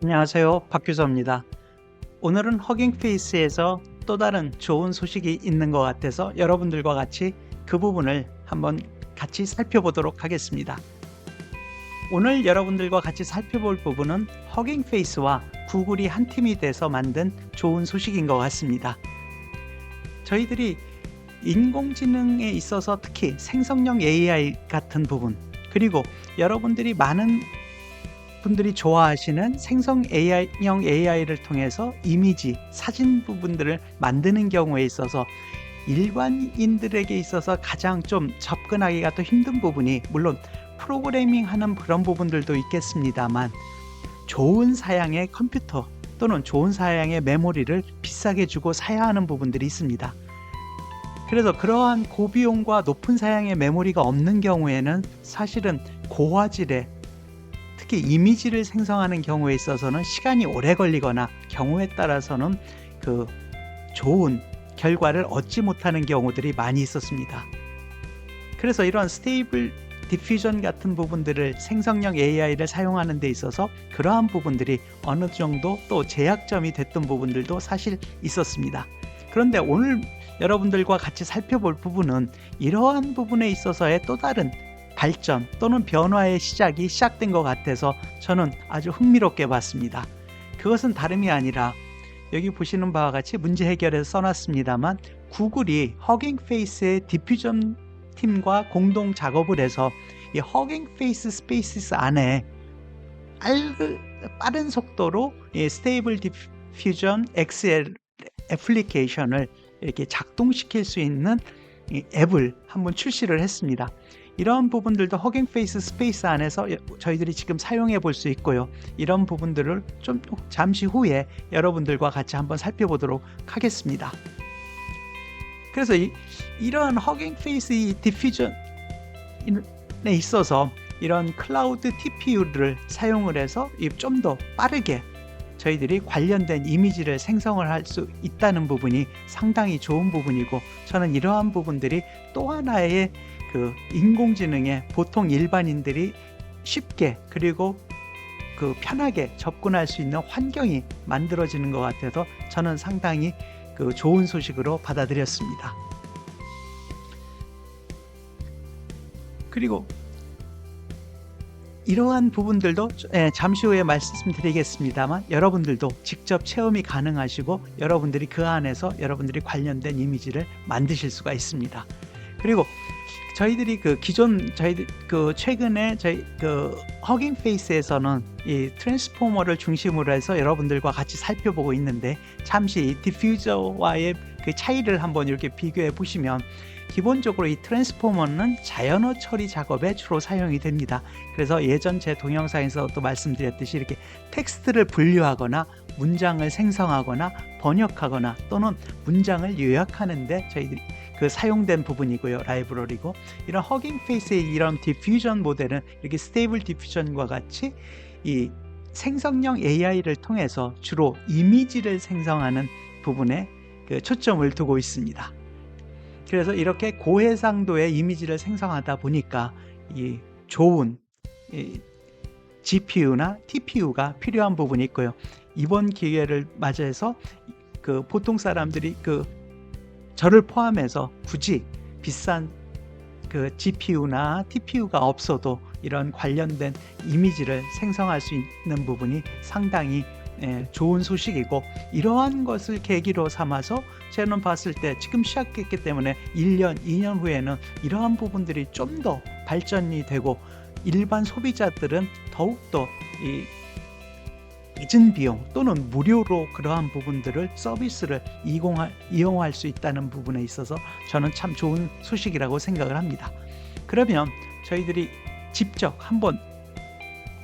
안녕하세요. 박규서입니다. 오늘은 허깅페이스에서 또 다른 좋은 소식이 있는 것 같아서 여러분들과 같이 그 부분을 한번 같이 살펴보도록 하겠습니다. 오늘 여러분들과 같이 살펴볼 부분은 허깅페이스와 구글이 한 팀이 돼서 만든 좋은 소식인 것 같습니다. 저희들이 인공지능에 있어서 특히 생성형 AI 같은 부분 그리고 여러분들이 많은 분들이 좋아하시는 생성 AI형 AI를 통해서 이미지, 사진 부분들을 만드는 경우에 있어서 일반인들에게 있어서 가장 좀 접근하기가 더 힘든 부분이 물론 프로그래밍 하는 그런 부분들도 있겠습니다만 좋은 사양의 컴퓨터 또는 좋은 사양의 메모리를 비싸게 주고 사야 하는 부분들이 있습니다. 그래서 그러한 고비용과 높은 사양의 메모리가 없는 경우에는 사실은 고화질의 특히 이미지를 생성하는 경우에 있어서는 시간이 오래 걸리거나 경우에 따라서는 그 좋은 결과를 얻지 못하는 경우들이 많이 있었습니다. 그래서 이런 스테이블 디퓨전 같은 부분들을 생성형 AI를 사용하는 데 있어서 그러한 부분들이 어느 정도 또 제약점이 됐던 부분들도 사실 있었습니다. 그런데 오늘 여러분들과 같이 살펴볼 부분은 이러한 부분에 있어서의 또 다른 발전 또는 변화의 시작이 시작된 것 같아서 저는 아주 흥미롭게 봤습니다. 그것은 다름이 아니라 여기 보시는 바와 같이 문제 해결에서 써놨습니다만 구글이 허깅 페이스의 디퓨전 팀과 공동 작업을 해서 이 허깅 페이스 스페이스 안에 빠른 속도로 이 스테이블 디퓨전 XL 애플리케이션을 이렇게 작동시킬 수 있는 이 앱을 한번 출시를 했습니다. 이런 부분들도 허깅 페이스 스페이스 안에서 저희들이 지금 사용해 볼 수 있고요. 이런 부분들을 좀 잠시 후에 여러분들과 같이 한번 살펴보도록 하겠습니다. 그래서 이, 이러한 허깅 페이스 이 디퓨전에 있어서 이런 클라우드 TPU를 사용을 해서 좀 더 빠르게 저희들이 관련된 이미지를 생성을 할 수 있다는 부분이 상당히 좋은 부분이고 저는 이러한 부분들이 또 하나의 그 인공지능에 보통 일반인들이 쉽게 그리고 그 편하게 접근할 수 있는 환경이 만들어지는 것 같아서 저는 상당히 그 좋은 소식으로 받아들였습니다. 그리고 이러한 부분들도 예, 잠시 후에 말씀드리겠습니다만 여러분들도 직접 체험이 가능하시고 여러분들이 그 안에서 여러분들이 관련된 이미지를 만드실 수가 있습니다. 그리고 저희들이 그 기존 저희들 그 최근에 저희 그 허깅 페이스에서는 이 트랜스포머를 중심으로 해서 여러분들과 같이 살펴보고 있는데 잠시 디퓨저와의 그 차이를 한번 이렇게 비교해 보시면 기본적으로 이 트랜스포머는 자연어 처리 작업에 주로 사용이 됩니다. 그래서 예전 제 동영상에서도 말씀드렸듯이 이렇게 텍스트를 분류하거나 문장을 생성하거나 번역하거나 또는 문장을 요약하는데 저희들이 그 사용된 부분이고요. 라이브러리고 이런 허깅 페이스의 이런 디퓨전 모델은 이렇게 스테이블 디퓨전과 같이 이 생성형 AI를 통해서 주로 이미지를 생성하는 부분에 그 초점을 두고 있습니다. 그래서 이렇게 고해상도의 이미지를 생성하다 보니까 이 좋은 이 GPU나 TPU가 필요한 부분이 있고요. 이번 기회를 맞이해서 그 보통 사람들이 그 저를 포함해서 굳이 비싼 그 GPU나 TPU가 없어도 이런 관련된 이미지를 생성할 수 있는 부분이 상당히 예, 좋은 소식이고 이러한 것을 계기로 삼아서 저는 봤을 때 지금 시작했기 때문에 1년, 2년 후에는 이러한 부분들이 좀 더 발전이 되고 일반 소비자들은 더욱더 이 늦은 비용 또는 무료로 그러한 부분들을 서비스를 이용할, 이용할 수 있다는 부분에 있어서 저는 참 좋은 소식이라고 생각을 합니다. 그러면 저희들이 직접 한번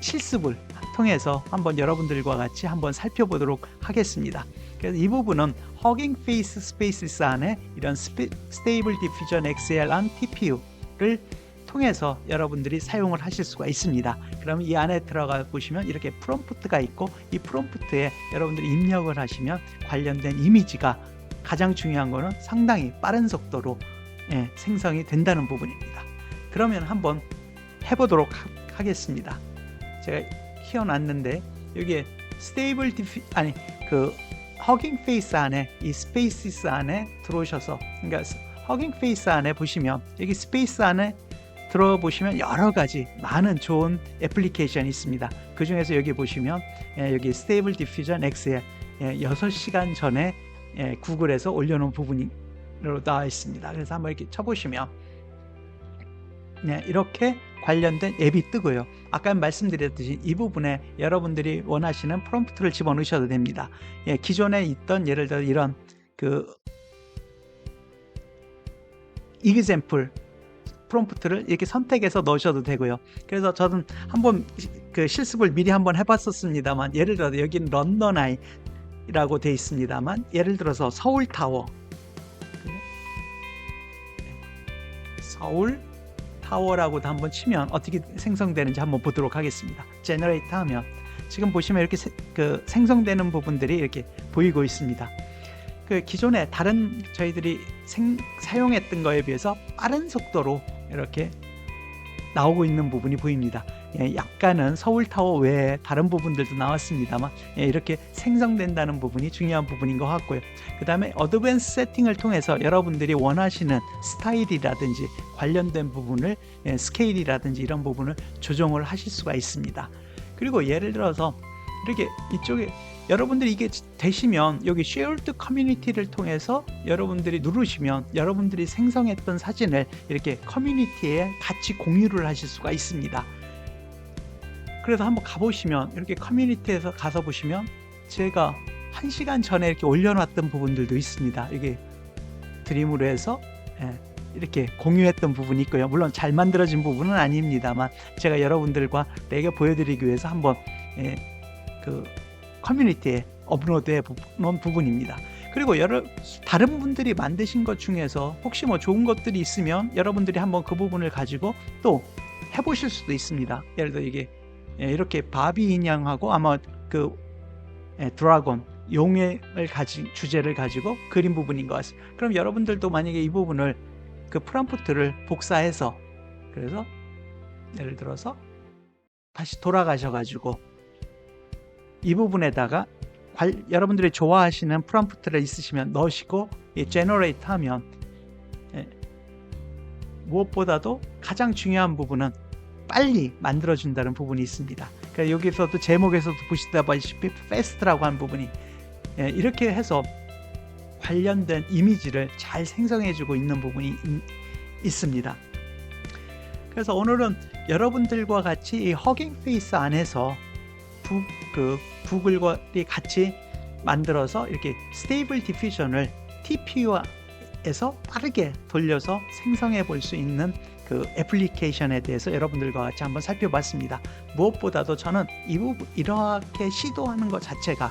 실습을 통해서 한번 여러분들과 같이 한번 살펴보도록 하겠습니다. 그래서 이 부분은 허깅 페이스 스페이스 안에 이런 스테이블 디퓨전 XL 안 TPU를 통해서 여러분들이 사용을 하실 수가 있습니다. 그럼 이 안에 들어가 보시면 이렇게 프롬프트가 있고 이 프롬프트에 여러분들이 입력을 하시면 관련된 이미지가 가장 중요한 거는 상당히 빠른 속도로 예, 생성이 된다는 부분입니다. 그러면 한번 해보도록 하, 겠습니다 제가 키워놨는데 여기에 스테이블 디피 아니 그 허깅 페이스 안에 이 스페이시스 안에 들어오셔서 그러니까 허깅 페이스 안에 보시면 여기 스페이스 안에 들어보시면 여러 가지 많은 좋은 애플리케이션이 있습니다. 그 중에서 여기 보시면 예, 여기 스테이블 디퓨전 X에 예, 6시간 전에 예, 구글에서 올려놓은 부분으로 나와 있습니다. 그래서 한번 이렇게 쳐보시면 네, 이렇게 관련된 앱이 뜨고요. 아까 말씀드렸듯이 이 부분에 여러분들이 원하시는 프롬프트를 집어넣으셔도 됩니다. 예, 기존에 있던 예를 들어 이런 그 example 프롬프트를 이렇게 선택해서 넣으셔도 되고요. 그래서 저는 한번 그 실습을 미리 한번 해봤었습니다만 예를 들어 여기는 런던 아이라고 돼 있습니다만 예를 들어서 서울 타워 서울 타워라고도 한번 치면 어떻게 생성되는지 한번 보도록 하겠습니다. 제너레이트 하면 지금 보시면 이렇게 세, 그 생성되는 부분들이 이렇게 보이고 있습니다. 그 기존에 다른 저희들이 생, 사용했던 거에 비해서 빠른 속도로 이렇게 나오고 있는 부분이 보입니다. 예, 약간은 서울타워 외에 다른 부분들도 나왔습니다만 예, 이렇게 생성된다는 부분이 중요한 부분인 것 같고요. 그 다음에 어드밴스 세팅을 통해서 여러분들이 원하시는 스타일이라든지 관련된 부분을 예, 스케일이라든지 이런 부분을 조정을 하실 수가 있습니다. 그리고 예를 들어서 이렇게 이쪽에 여러분들이 이게 되시면 여기 쉐어드 커뮤니티를 통해서 여러분들이 누르시면 여러분들이 생성했던 사진을 이렇게 커뮤니티에 같이 공유를 하실 수가 있습니다. 그래서 한번 가보시면 이렇게 커뮤니티에서 가서 보시면 제가 한 시간 전에 이렇게 올려놨던 부분들도 있습니다. 이게 드림으로 해서 예, 이렇게 공유했던 부분이 있고요. 물론 잘 만들어진 부분은 아닙니다만 제가 여러분들과 내게 보여드리기 위해서 한번 예, 그 커뮤니티에 업로드해 놓은 부분입니다. 그리고 여러 다른 분들이 만드신 것 중에서 혹시 뭐 좋은 것들이 있으면 여러분들이 한번 그 부분을 가지고 또 해보실 수도 있습니다. 예를 들어 이게 예, 이렇게 바비 인형하고 아마 그 예, 드라곤 용을 가진 주제를 가지고 그린 부분인 것 같습니다. 그럼 여러분들도 만약에 이 부분을 그 프롬프트를 복사해서 그래서 예를 들어서 다시 돌아가셔가지고 이 부분에다가 관, 여러분들이 좋아하시는 프롬프트를 있으시면 넣으시고 이 제너레이트 하면 예, 무엇보다도 가장 중요한 부분은 빨리 만들어준다는 부분이 있습니다. 그러니까 여기서도 제목에서도 보시다 보시피 fast라고 하는 부분이 예, 이렇게 해서 관련된 이미지를 잘 생성해주고 있는 부분이 있, 있습니다. 그래서 오늘은 여러분들과 같이 이 허깅 페이스 안에서 부, 그 구글과 같이 만들어서 이렇게 스테이블 디퓨전을 TPU에서 빠르게 돌려서 생성해 볼 수 있는 그 애플리케이션에 대해서 여러분들과 같이 한번 살펴봤습니다. 무엇보다도 저는 이 부분 이렇게 시도하는 것 자체가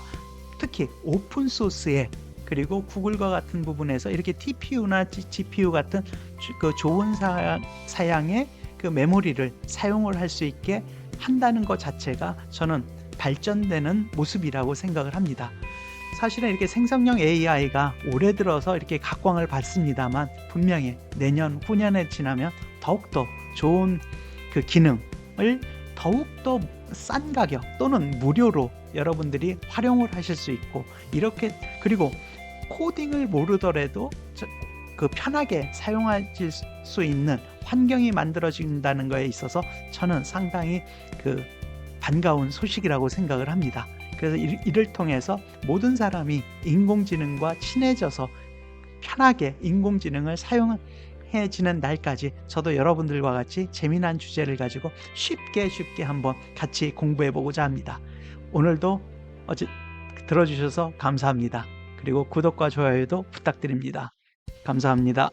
특히 오픈 소스에 그리고 구글과 같은 부분에서 이렇게 TPU나 GPU 같은 그 좋은 사양, 의 그 메모리를 사용을 할 수 있게 한다는 것 자체가 저는 발전되는 모습이라고 생각을 합니다. 사실은 이렇게 생성형 AI가 올해 들어서 이렇게 각광을 받습니다만 분명히 내년 후년에 지나면 더욱더 좋은 그 기능을 더욱더 싼 가격 또는 무료로 여러분들이 활용을 하실 수 있고 이렇게 그리고 코딩을 모르더라도 그 편하게 사용하실 수 있는 환경이 만들어진다는 것에 있어서 저는 상당히 그 반가운 소식이라고 생각을 합니다. 그래서 이를 통해서 모든 사람이 인공지능과 친해져서 편하게 인공지능을 사용해지는 날까지 저도 여러분들과 같이 재미난 주제를 가지고 쉽게 쉽게 한번 같이 공부해 보고자 합니다. 오늘도 어제 들어주셔서 감사합니다. 그리고 구독과 좋아요도 부탁드립니다. 감사합니다.